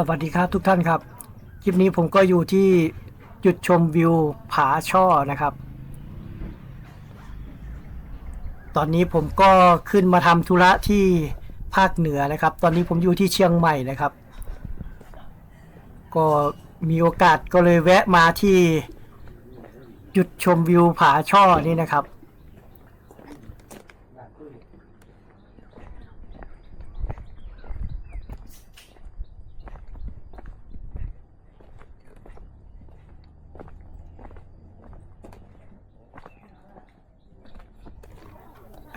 สวัสดีครับทุกท่านครับ คลิปนี้ผมก็อยู่ที่จุดชมวิวผาช่อนะครับ ตอนนี้ผมก็ขึ้นมาทำธุระที่ภาคเหนือนะครับ ตอนนี้ผมอยู่ที่เชียงใหม่นะครับ ก็มีโอกาสก็เลยแวะมาที่จุดชมวิวผาช่อนี่นะครับ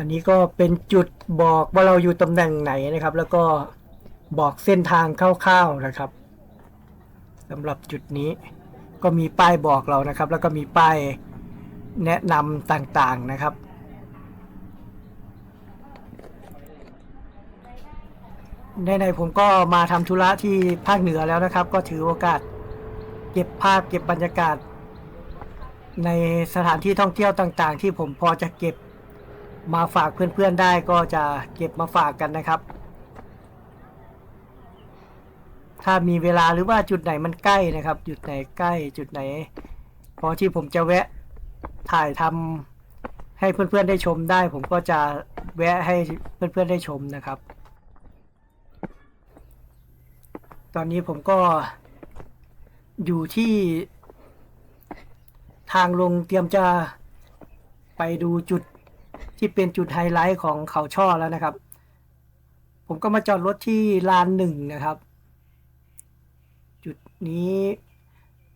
อันนี้ก็เป็นจุดบอกว่าเราอยู่ตำแหน่งไหนนะครับ แล้วก็บอกเส้นทางคร่าวๆนะครับสำหรับจุดนี้ก็มีป้ายบอกเรานะครับ แล้วก็มีป้ายแนะนำต่างๆนะครับในๆผมก็มาทำธุระที่ภาคเหนือแล้วนะครับ ก็ถือโอกาสเก็บภาพเก็บบรรยากาศ ในสถานที่ท่องเที่ยวต่างๆ ที่ผมพอจะเก็บ มาฝากเพื่อนๆได้ก็จะเก็บมาฝากกันนะครับ ถ้ามีเวลาหรือว่าจุดไหนมันใกล้นะครับ จุดไหนใกล้จุดไหน พอที่ผมจะแวะถ่ายทำให้เพื่อนๆได้ชมได้ ผมก็จะแวะให้เพื่อนๆได้ชมนะครับ ตอนนี้ผมก็อยู่ที่ทางลงเตรียมจะไปดูจุด ที่เป็นจุดไฮไลท์ของเขาช่อแล้วนะครับ ผมก็มาจอดรถที่ลานหนึ่งนะครับ จุดนี้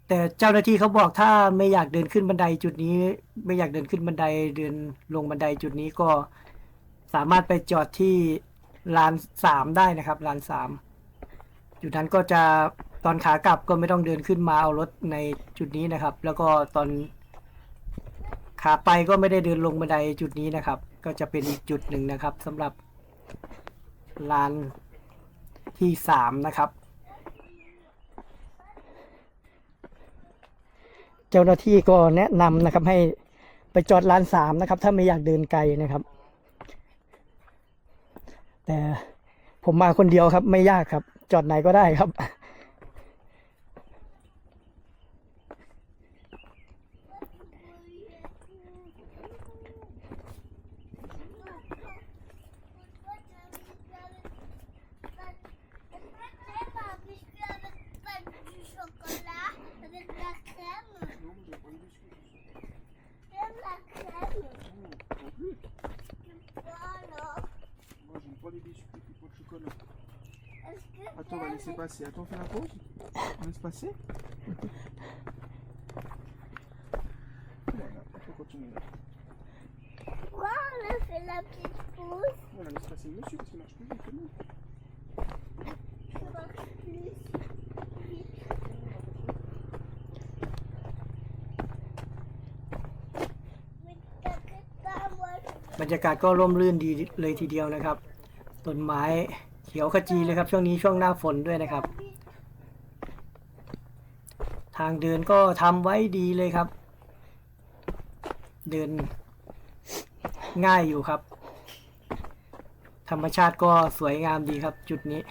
แต่เจ้าหน้าที่เขาบอกถ้าไม่อยากเดินขึ้นบันไดจุดนี้ ไม่อยากเดินขึ้นบันไดเดินลงบันไดจุดนี้ก็สามารถไปจอดที่ลานสามได้นะครับลานสามจุดนั้นก็จะตอนขากลับก็ไม่ต้องเดินขึ้นมาเอารถในจุดนี้นะครับ แล้วก็ตอน ขาไปก็ไม่ได้เดินลงบันไดจุดนี้นะครับ ก็จะเป็นอีกจุดหนึ่งนะครับสำหรับลานที่สามนะครับ เจ้าหน้าที่ก็แนะนำนะครับให้ไปจอดลานสามนะครับ ถ้าไม่อยากเดินไกลนะครับ แต่ผมมาคนเดียวครับไม่ยากครับ จอดไหนก็ได้ครับ va laisser passer. Attends, fais la pause. On laisse passer. Voilà, après, continue là. pourquoi on a fait la petite pause Voilà, laisse passer le monsieur parce qu'il marche plus vite que nous. Ça marche plus vite. Mais t'inquiète pas, moi je บรรยากาศก็ร่มรื่นดีเลยทีเดียวนะครับ ต้นไม้เขียวขจีเลยครับ ช่วงนี้ช่วงหน้าฝนด้วยนะครับ ทางเดินก็ทำไว้ดีเลยครับ เดินง่ายอยู่ครับ ธรรมชาติก็สวยงามดีครับ จุดนี้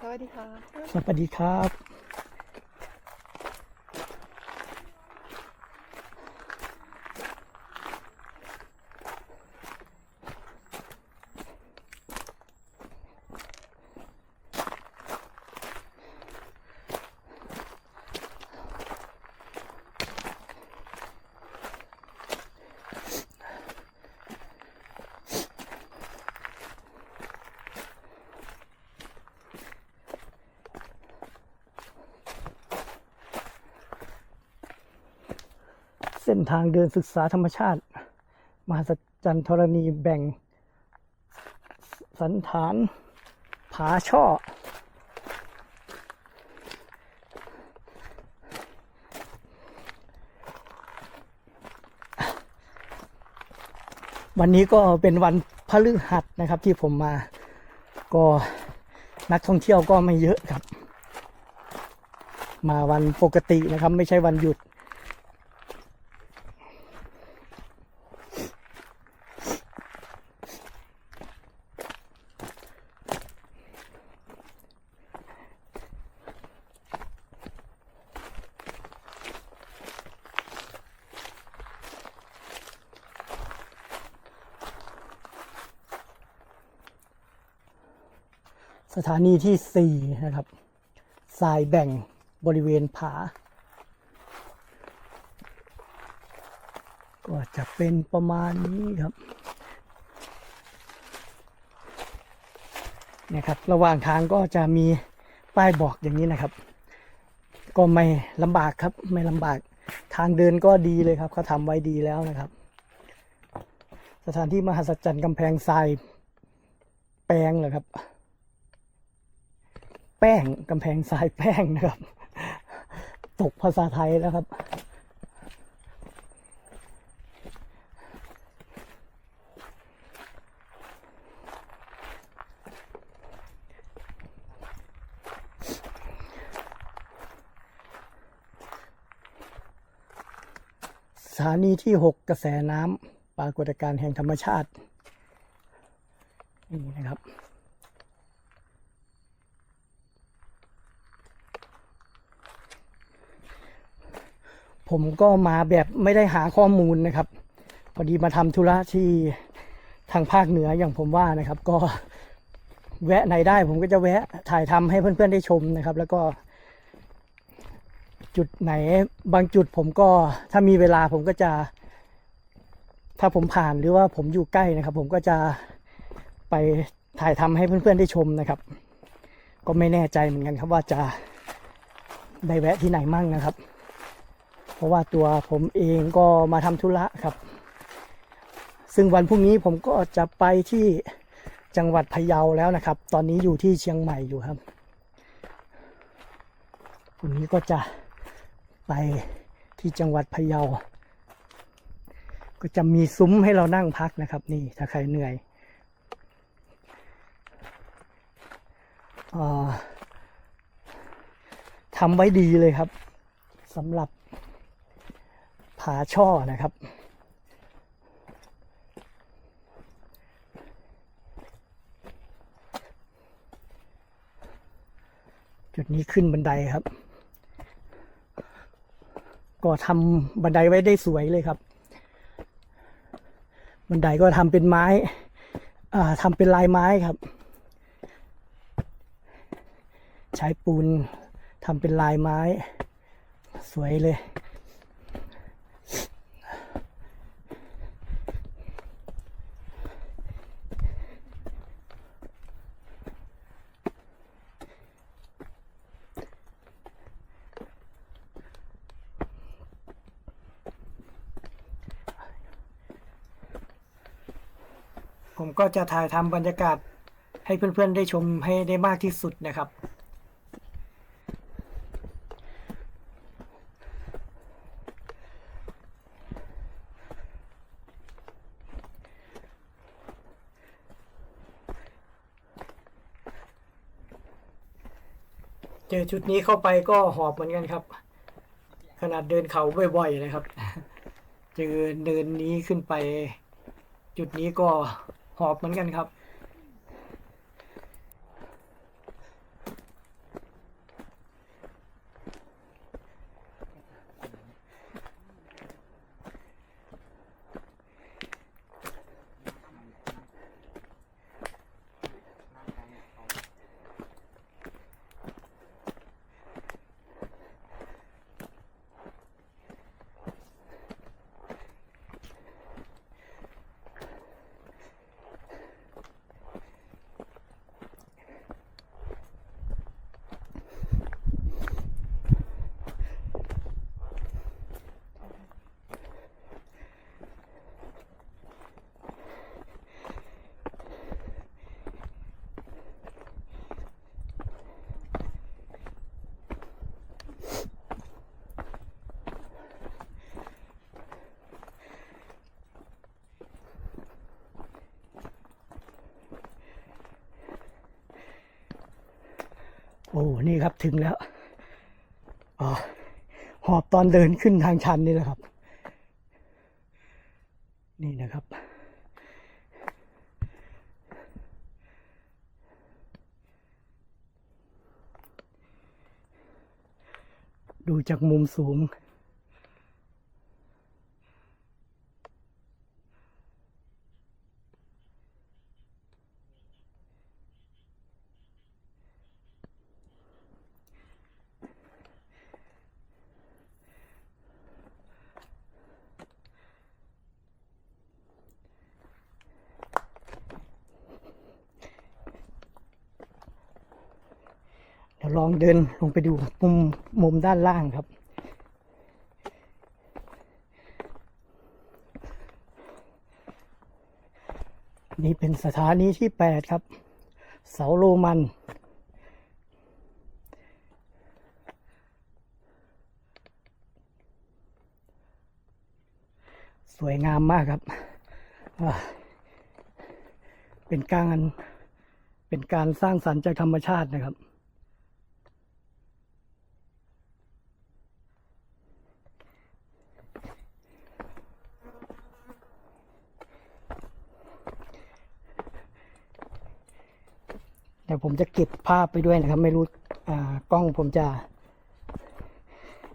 สวัสดีค่ะ สวัสดีครับ เส้นทางเดินศึกษาธรรมชาติ มหัศจรรย์ธรณีแบ่ง สันฐาน ผาช่อ วันนี้ก็เป็นวันพฤหัสนะครับที่ผมมา ก็นักท่องเที่ยวก็ไม่เยอะครับ มาวันปกตินะครับ ไม่ใช่วันหยุด ถานีที่สี่นะครับทรายแบ่งบริเวณผา ก็จะเป็นประมาณนี้ครับเนี่ยครับ ระหว่างทางก็จะมีป้ายบอกอย่างนี้นะครับ ก็ไม่ลำบากครับไม่ลำบากทางเดินก็ดีเลยครับเขาทำไว้ดีแล้วนะครับ สถานที่มหัศจรรย์กำแพงทรายแปลงเหรอครับ แป้งกำแพงทรายแป้งนะครับ ตกภาษาไทยแล้วครับสถานีที่ 6 กระแสน้ำปรากฏการณ์แห่งธรรมชาติ นี่นะครับ ผมก็มาแบบไม่ได้หาข้อมูลนะครับ พอดีมาทำธุระที่ทางภาคเหนืออย่างผมว่านะครับ ก็แวะไหนได้ผมก็จะแวะถ่ายทำให้เพื่อนๆได้ชมนะครับ แล้วก็จุดไหนบางจุดผมก็ถ้ามีเวลาผมก็จะ ถ้าผมผ่านหรือว่าผมอยู่ใกล้นะครับ ผมก็จะไปถ่ายทำให้เพื่อนๆได้ชมนะครับ ก็ไม่แน่ใจเหมือนกันครับว่าจะได้แวะที่ไหนมั่งนะครับ เพราะว่าตัวผมเองก็มาทำธุระครับ ซึ่งวันพรุ่งนี้ผมก็จะไปที่จังหวัดพะเยาแล้วนะครับ ตอนนี้อยู่ที่เชียงใหม่อยู่ครับพรุ่งนี้ก็จะไปที่จังหวัดพะเยา ก็จะมีซุ้มให้เรานั่งพักนะครับ นี่ถ้าใครเหนื่อยอทำไว้ดีเลยครับสำหรับาช่อนะครับ จุดนี้ขึ้นบันไดครับ ก็ทำบันไดไว้ได้สวยเลยครับ บันไดก็ทำเป็นไม้ทำเป็นลายไม้ครับ ใช้ปูนทำเป็นลายไม้ สวยเลย ผมก็จะถ่ายทำบรรยากาศให้เพื่อนๆได้ชมให้ได้มากที่สุดนะครับเจอจุดนี้เข้าไปก็หอบเหมือนกันครับ ขนาดเดินเขาบ่อยๆนะครับ เจอเดินนี้ขึ้นไป จุดนี้ก็ หอบเหมือนกันครับ อ้นี่ครับถึงแล้วอ๋อหอบตอนเดินขึ้นทางชันนี่แหละครับ นี่นะครับ ดูจากมุมสูง เเดินลงไปดูมุมมุมด้านล่างครับ นี่เป็นสถานีที่แปดครับ เสาโรมัน สวยงามมากครับ เป็นการเป็นการสร้างสรรค์จากธรรมชาตินะครับ ผมจะเก็บภาพไปด้วยนะครับ ไม่รู้กล้องผมจะ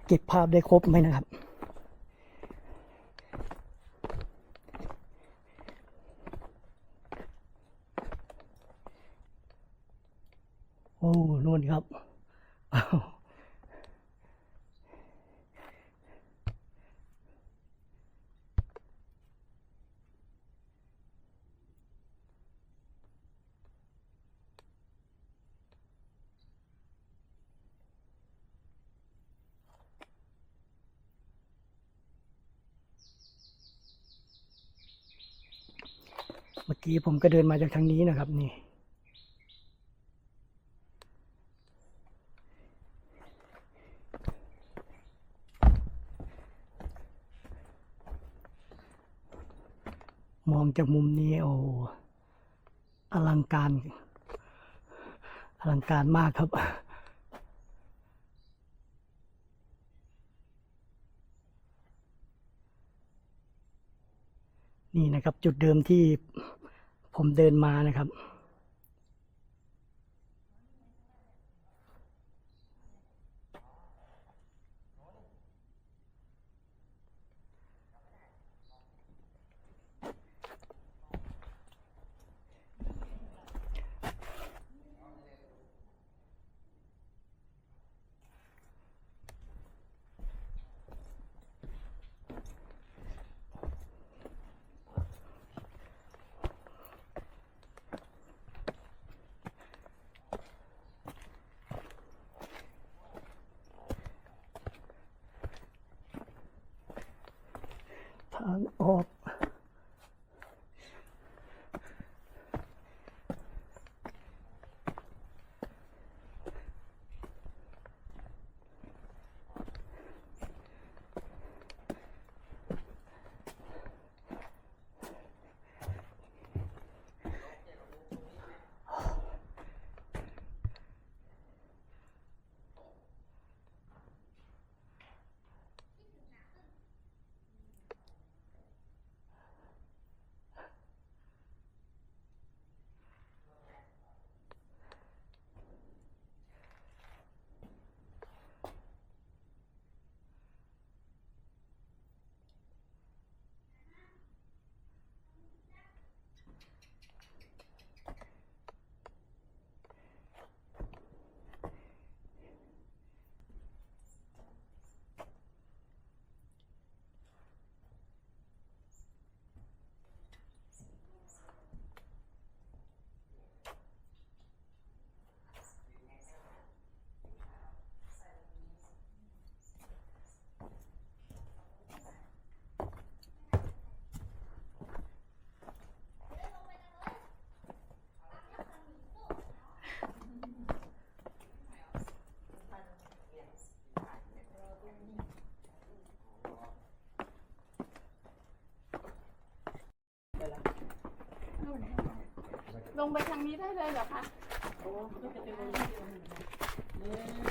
เก็บภาพได้ครบไหมนะครับ โอ้นู่นครับ มื่อกี้ผมก็เดินมาจากทางนี้นะครับนี่ มองจากมุมนี้โอ้อลังการ อลังการมากครับนี่นะครับจุดเดิมที่ ผมเดินมานะครับ ทางออก ลงไปทางนี้ได้เลยเหรอคะหนึ่งสอง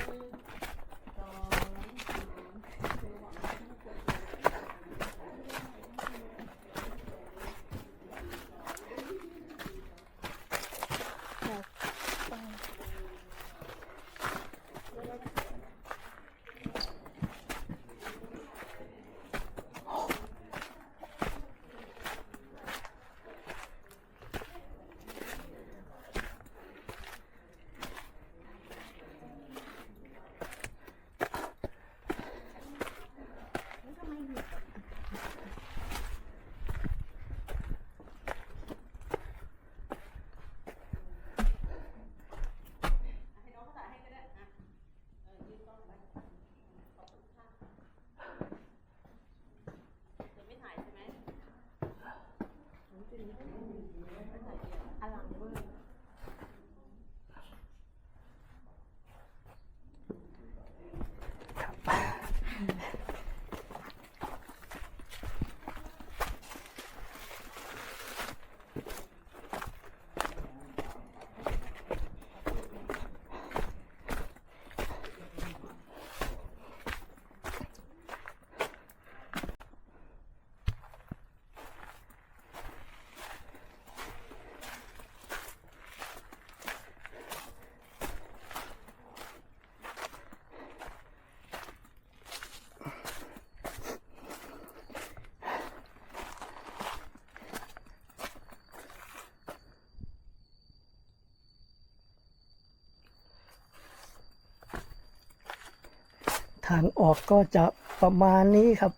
างออกก็จะประมาณนี้ครับ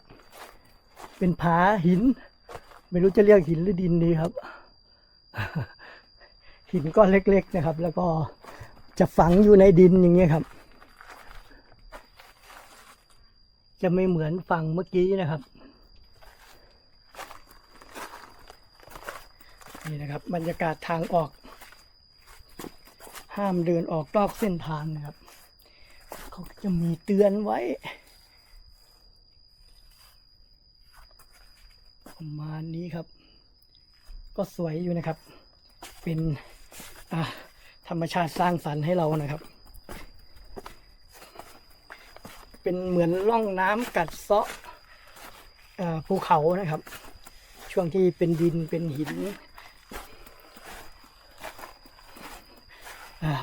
เป็นผาหิน ไม่รู้จะเรียกหินหรือดินดีครับ หินก้อนเล็ก ๆนะครับ แล้วก็จะฝังอยู่ในดินอย่างเงี้ยครับ จะไม่เหมือนฝั่งเมื่อกี้นะครับ นี่นะครับ บรรยากาศทางออก ห้ามเดินออกนอกเส้นทางนะครับ จะมีเตือนไว้ประมาณนี้ครับ ก็สวยอยู่นะครับ เป็นธรรมชาติสร้างสรรค์ให้เรานะครับ เป็นเหมือนร่องน้ำกัดเซาะภูเขานะครับ ช่วงที่เป็นดินเป็นหิน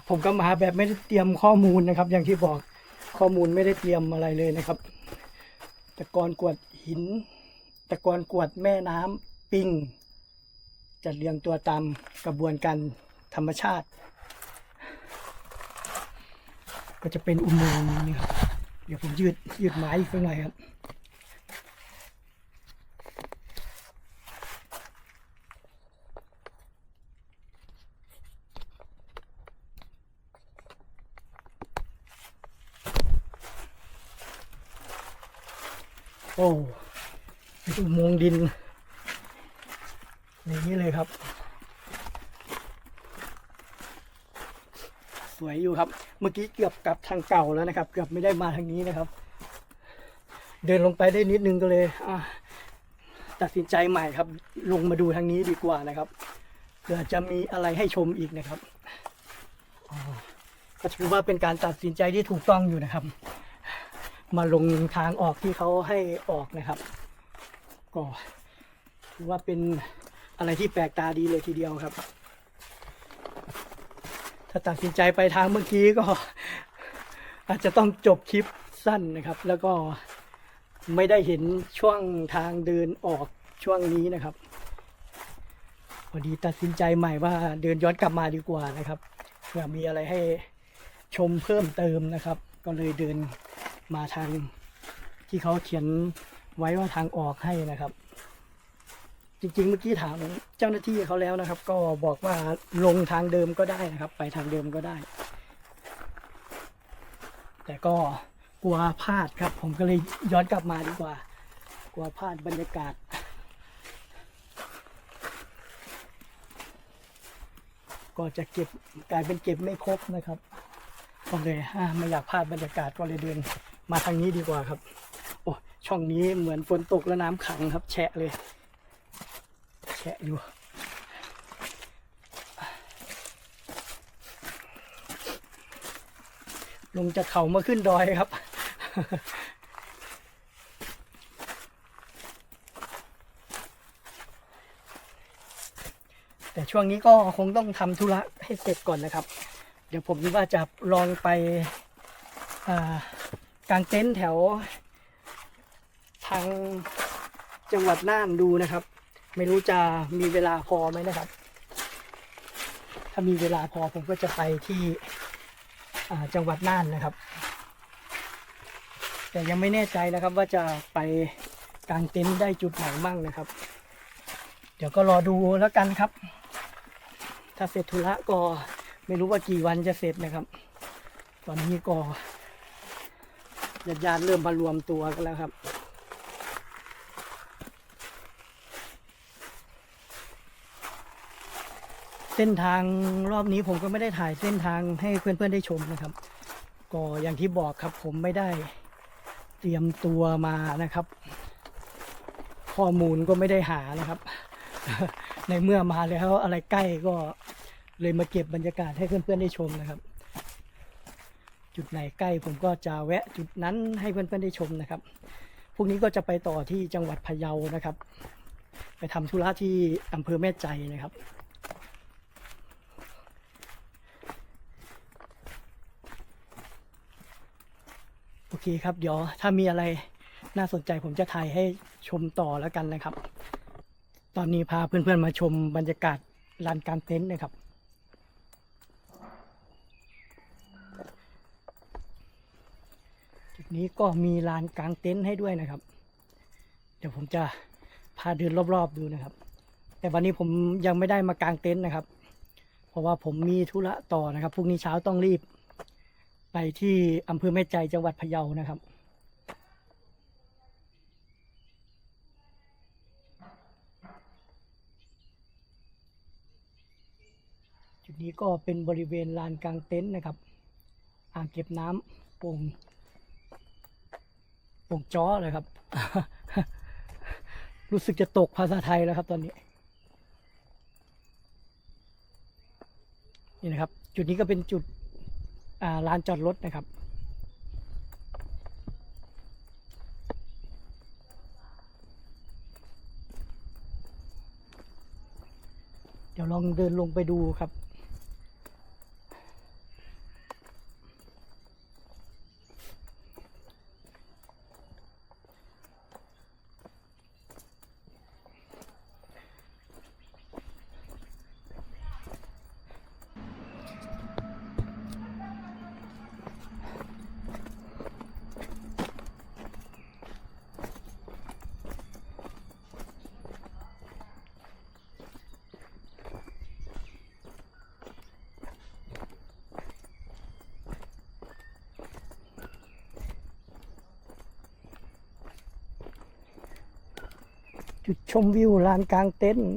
ผมก็มาแบบไม่ได้เตรียมข้อมูลนะครับ อย่างที่บอก ข้อมูลไม่ได้เตรียมอะไรเลยนะครับ ตะกอนกวดหิน ตะกอนกวดแม่น้ำปิงจะเรียงตัวตามกระบวนการธรรมชาติ ก็จะเป็นอุโมงค์นี่ครับ เดี๋ยวผมยืดยืดไม้อีกสักหน่อยครับ โอ้เป็นอุโมงค์ดินอย่างนี้เลยครับ สวยอยู่ครับ เมื่อกี้เกือบกลับทางเก่าแล้วนะครับ เกือบไม่ได้มาทางนี้นะครับ เดินลงไปได้นิดนึงก็เลยตัดสินใจใหม่ครับ ลงมาดูทางนี้ดีกว่านะครับเผื่อจะมีอะไรให้ชมอีกนะครับก็ถือว่าเป็นการตัดสินใจที่ถูกต้องอยู่นะครับ มาลงทางออกที่เขาให้ออกนะครับ ก็ถือว่าเป็นอะไรที่แปลกตาดีเลยทีเดียวครับ ถ้าตัดสินใจไปทางเมื่อกี้ก็ อาจจะต้องจบคลิปสั้นนะครับ แล้วก็ไม่ได้เห็นช่วงทางเดินออกช่วงนี้นะครับ พอดีตัดสินใจใหม่ว่าเดินย้อนกลับมาดีกว่านะครับเผื่อมีอะไรให้ชมเพิ่มเติมนะครับ ก็เลยเดินมาทางที่เขาเขียนไว้ว่าทางออกให้นะครับ จริง ๆ เมื่อกี้ถามเจ้าหน้าที่เขาแล้วนะครับ ก็บอกว่าลงทางเดิมก็ได้นะครับ ไปทางเดิมก็ได้ แต่ก็กลัวพลาดครับ ผมก็เลยย้อนกลับมาดีกว่า กลัวพลาดบรรยากาศ ก็จะเก็บกลายเป็นเก็บไม่ครบนะครับก็เลยอ่าไม่อยากพลาดบรรยากาศก็เลยเดินมาทางนี้ดีกว่าครับ โอ้ช่องนี้เหมือนฝนตกแล้วน้ำขังครับ แฉะเลย แฉะอยู่ลงจากเขามาขึ้นดอยครับ แต่ช่วงนี้ก็คงต้องทำธุระให้เสร็จก่อนนะครับ เดี๋ยวผมว่าจะลองไปอ่ากางเต็นท์แถว ทางจังหวัดน่านดูนะครับ ไม่รู้จะมีเวลาพอไหมนะครับ ถ้ามีเวลาพอผมก็จะไปที่จังหวัดน่านนะครับ แต่ยังไม่แน่ใจนะครับว่าจะไปกางเต็นท์ได้จุดไหนมั่งนะครับ เดี๋ยวก็รอดูแล้วกันครับ ถ้าเสร็จธุระก็ไม่รู้ว่ากี่วันจะเสร็จนะครับ ตอนนี้ก็ญาติญาติๆเริ่มมารวมตัวกันแล้วครับ เส้นทางรอบนี้ผมก็ไม่ได้ถ่ายเส้นทางให้เพื่อนๆได้ชมนะครับ ก็อย่างที่บอกครับผมไม่ได้เตรียมตัวมานะครับ ข้อมูลก็ไม่ได้หานะครับ ในเมื่อมาแล้วอะไรใกล้ก็เลยมาเก็บบรรยากาศให้เพื่อนๆได้ชมนะครับ จุดไหนใกล้ผมก็จะแวะจุดนั้นให้เพื่อนๆได้ชมนะครับพรุ่งนี้ก็จะไปต่อที่จังหวัดพะเยานะครับ ไปทำธุระที่อำเภอแม่ใจนะครับ เคครับ เดี๋ยวถ้ามีอะไรน่าสนใจผมจะถ่ายให้ชมต่อแล้วกันนะครับ ตอนนี้พาเพื่อนๆมาชมบรรยากาศลานกลางเต็นท์นะครับ จุดนี้ก็มีลานกลางเต็นท์ให้ด้วยนะครับ เดี๋ยวผมจะพาเดินรอบๆดูนะครับ แต่วันนี้ผมยังไม่ได้มากางเต็นท์นะครับ เพราะว่าผมมีธุระต่อนะครับพรุ่งนี้เช้าต้องรีบ ไปที่อำเภอแม่ใจจังหวัดพะเยานะครับ จุดนี้ก็เป็นบริเวณลานกลางเต็นท์นะครับ อ่างเก็บน้ำโป่งโป่งจ้อเลยครับ รู้สึกจะตกภาษาไทยแล้วครับตอนนี้ นี่นะครับ จุดนี้ก็เป็นจุด ลานจอดรถนะครับ เดี๋ยวลองเดินลงไปดูครับ จุดชมวิวลานกลางเต็นท์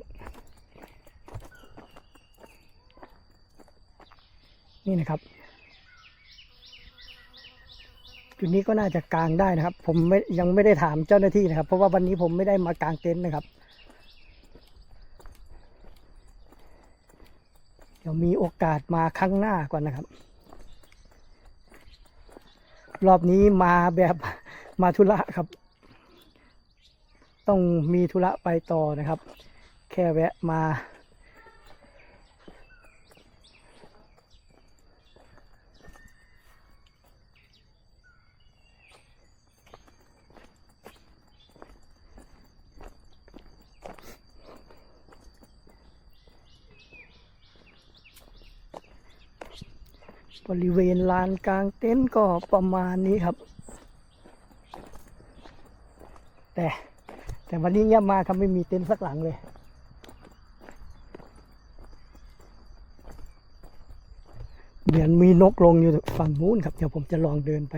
นี่นะครับ จุดนี้ก็น่าจะกางได้นะครับ ผมไม่ยังไม่ได้ถามเจ้าหน้าที่นะครับ เพราะว่าวันนี้ผมไม่ได้มากางเต็นท์นะครับ เดี๋ยวมีโอกาสมาครั้งหน้าก่อนนะครับ รอบนี้มาแบบมาธุระครับ ต้องมีธุระไปต่อนะครับ แค่แวะมา บริเวณลานกลางเต็นท์ก็ประมาณนี้ครับ แต่ แต่วันนี้เงียบมากครับไม่มีเต็นท์สักหลังเลย เหมือนมีนกลงอยู่ฝั่งนู้นครับ เดี๋ยวผมจะลองเดินไป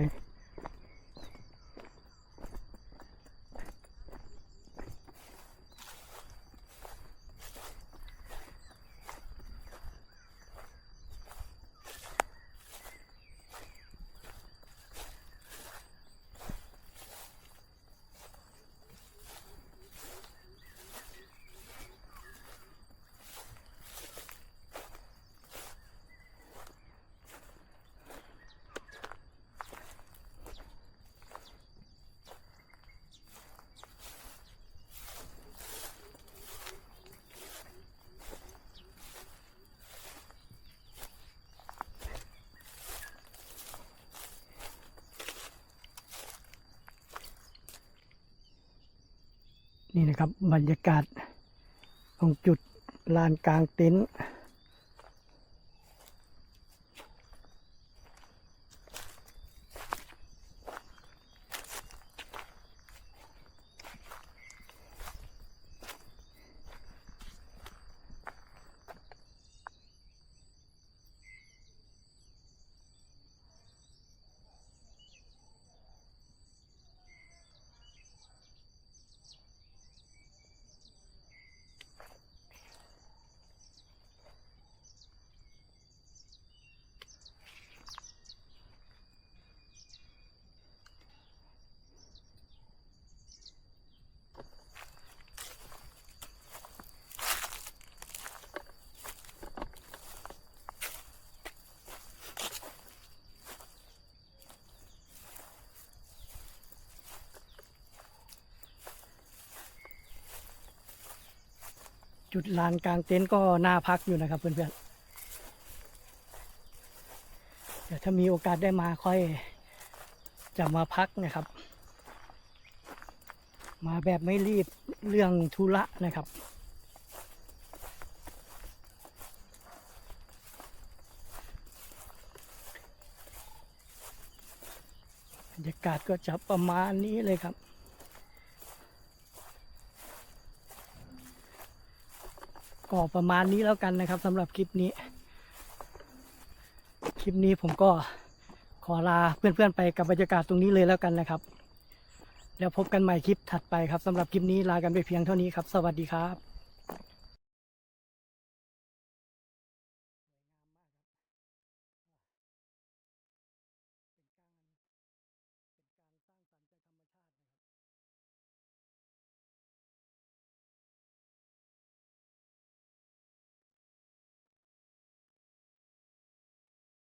นี่นะครับบรรยากาศตรงจุดลานกลางเต็นท์ จุดลานกลางเต็นท์ก็น่าพักอยู่นะครับเพื่อนๆ เดี๋ยวถ้ามีโอกาสได้มาค่อยจะมาพักนะครับ มาแบบไม่รีบเรื่องธุระนะครับบรรยากาศก็จะประมาณนี้เลยครับ ก็ประมาณนี้แล้วกันนะครับสำหรับคลิปนี้ คลิปนี้ผมก็ขอลาเพื่อนๆไปกับบรรยากาศตรงนี้เลยแล้วกันนะครับ แล้วพบกันใหม่คลิปถัดไปครับสำหรับคลิปนี้ลากันไปเพียงเท่านี้ครับ สวัสดีครับ